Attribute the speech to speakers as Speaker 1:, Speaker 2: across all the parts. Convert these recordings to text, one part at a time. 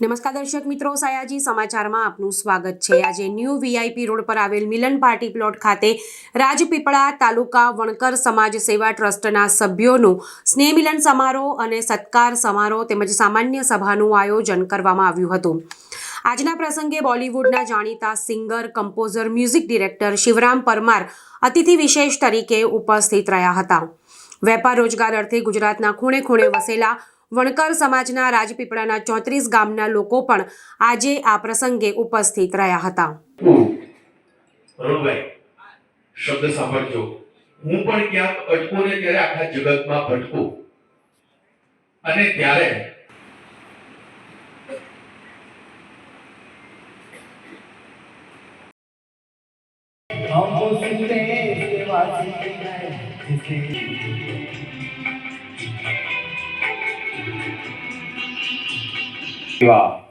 Speaker 1: નમસ્કાર દર્શક મિત્રો, સયાજી સમાચારમાં આપનું સ્વાગત છે. આજે ન્યૂ વીઆઈપી રોડ પર આવેલ મિલન પાર્ટી પ્લોટ ખાતે રાજપીપળા તાલુકા વણકર સમાજ સેવા ટ્રસ્ટના સભ્યોનું સ્નેહ મિલન સમારોહ અને સત્કાર સમારોહ તેમજ સામાન્ય સભાનું આયોજન કરવામાં આવ્યું હતું. આજના પ્રસંગે બોલિવૂડના જાણીતા singer, composer, music director Shivram Parmar અતિથિ વિશેષ તરીકે ઉપસ્થિત રહ્યા હતા. વેપાર રોજગાર અર્થે ગુજરાતના ખૂણે ખૂણે વસેલા વણકર સમાજના રાજપીપળાના ચોત્રીસ ગામના લોકો પણ આજે આ પ્રસંગે ઉપસ્થિત રહ્યા હતા
Speaker 2: અરુણભાઈ શબ્દ સાંભળજો હું પણ ક્યાંક અટકું ને ત્યારે આખા જગતમાં ભટકું અને ત્યારે
Speaker 3: हमको सुनते सेवा से जिसे
Speaker 4: એવા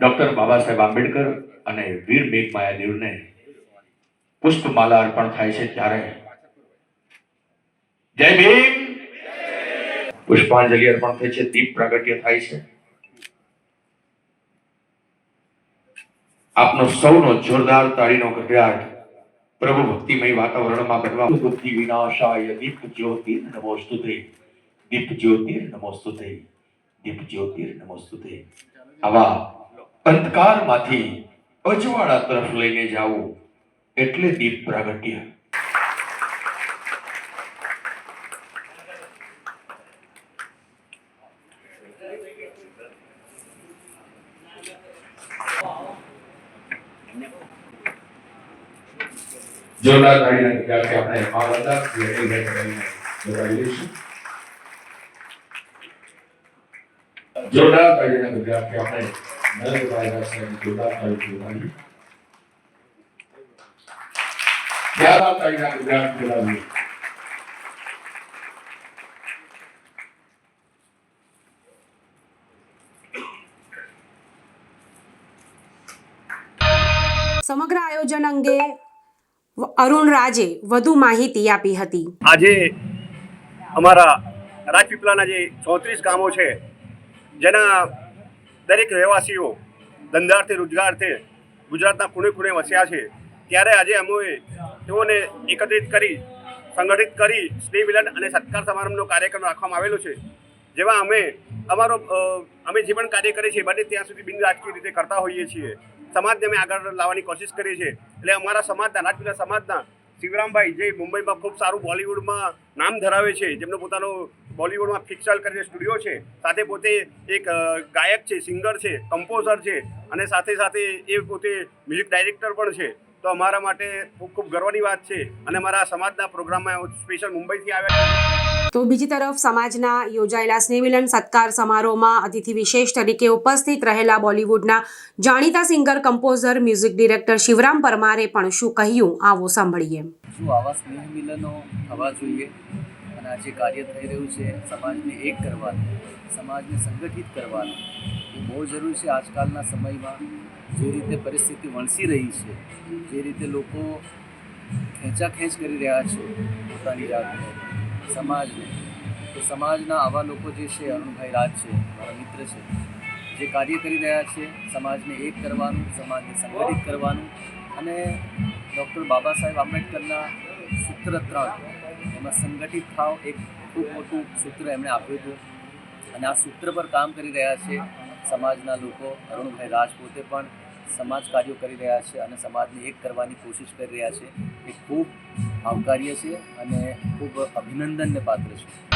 Speaker 4: ડોક્ટર બાબા આંબેડકર અને વીર મેઘમાયા દેવને પુષ્પમાલા અર્પણ થાય છે ત્યારે. જય ભીમ! પુષ્પાંજલિ અર્પણ થાય છે, દીપ પ્રાગટ્ય થાય છે. આપનો સૌનો જોરદાર તાળીનો ગગડાટ પ્રભુ ભક્તિમય વાતાવરણમાં બનવા બુદ્ધિ વિનાશાય દીપ જ્યોતિર નમોસ્તુતે. દીપ જ્યોતિર નમોસ્તુતે. દીપ જ્યોતિર નમોસ્તુતે. આવા અંધકારમાંથી અજવાળા તરફ લઈને જાવું એટલે દીપ પ્રાગટ્ય. જોરદાર તાળીના વિદ્યાર્થી આપણે વધાવી લઈશું જોરદાર તાળીના ગગડાટથી આપણે નરેન્દ્રભાઈ દાસને જોરદાર તાળી જોડાવી જોરદાર તાળીના ગગડાટથી વધાવીએ
Speaker 1: સમગ્ર આયોજન અંગે અરુણ રાજે વધુ માહિતી આપી હતી.
Speaker 5: આજે અમારા રાજપીપળાના જે ચોત્રીસ ગામો છે જેના દરેક રહેવાસીઓ ધંધાર્થે, રોજગારથે ગુજરાતના ખૂણે ખૂણે વસ્યા છે, ત્યારે આજે અમે તેઓને એકત્રિત કરી, સંગઠિત કરી સ્નેહ મિલન અને સત્કાર સમારંભનો કાર્યક્રમ રાખવામાં આવેલો છે, જેમાં અમે અમારો અમે જે પણ કાર્ય કરીએ છીએ, બને ત્યાં સુધી બિન રાજકીય રીતે કરતા હોઈએ છીએ. સમાજને અમે આગળ લાવવાની કોશિશ કરીએ છીએ. એટલે અમારા સમાજના રાજપીલા સમાજના શિવરામભાઈ, જે મુંબઈમાં ખૂબ સારું બોલિવૂડમાં નામ ધરાવે છે, જેમનો પોતાનો બોલિવૂડમાં ફિક્સલ કરીને સ્ટુડિયો છે સાથે પોતે એક ગાયક છે સિંગર છે કમ્પોઝર છે અને સાથે સાથે એ પોતે મ્યુઝિક ડાયરેક્ટર પણ છે. તો અમારા માટે ખૂબ ખૂબ ગર્વની વાત છે અને અમારા સમાજના પ્રોગ્રામમાં સ્પેશિયલ મુંબઈથી આવ્યા
Speaker 1: તો બીજી તરફ સમાજના યોજાયેલા સ્નેહમિલન સત્કાર સમારોહમાં અતિથિ વિશેષ તરીકે ઉપસ્થિત રહેલા બોલિવૂડના જાણીતા singer composer music director Shivram પરમારે પણ શું કહ્યું આવો સાંભળીએ.
Speaker 3: શું આવા સ્નેહ મિલનો થવા જોઈએ? અને આ જે કાર્ય થઈ રહ્યું છે, સમાજને એક કરવાનું, સમાજને સંગઠિત કરવાનું, એ બહુ જરૂરી છે આજકાલના સમયમાં. જે રીતે પરિસ્થિતિ વણસી રહી છે, જે રીતે લોકો ખેંચાખેંચ કરી રહ્યા છે પોતાની જાતને, સમાજને. તો સમાજના આવા લોકો જે છે, અરુણભાઈ રાજ છે, મારા મિત્ર છે, જે કાર્ય કરી રહ્યા છે, સમાજને એક કરવાનું, સમાજને સંગઠિત કરવાનું. અને ડૉક્ટર બાબા સાહેબ આંબેડકરના સૂત્ર ત્રણ એમાં સંગઠિત થાવ એક ખૂબ મોટું સૂત્ર એમણે આપ્યું હતું. અને આ સૂત્ર પર કામ કરી રહ્યા છે સમાજના લોકો. અરુણભાઈ રાજ પોતે પણ સમાજ કાર્યો કરી રહ્યા છે અને સમાજને એક કરવાની કોશિશ કરી રહ્યા છે. એ ખૂબ આવકાર્ય છે અને ખૂબ અભિનંદનને પાત્ર છે.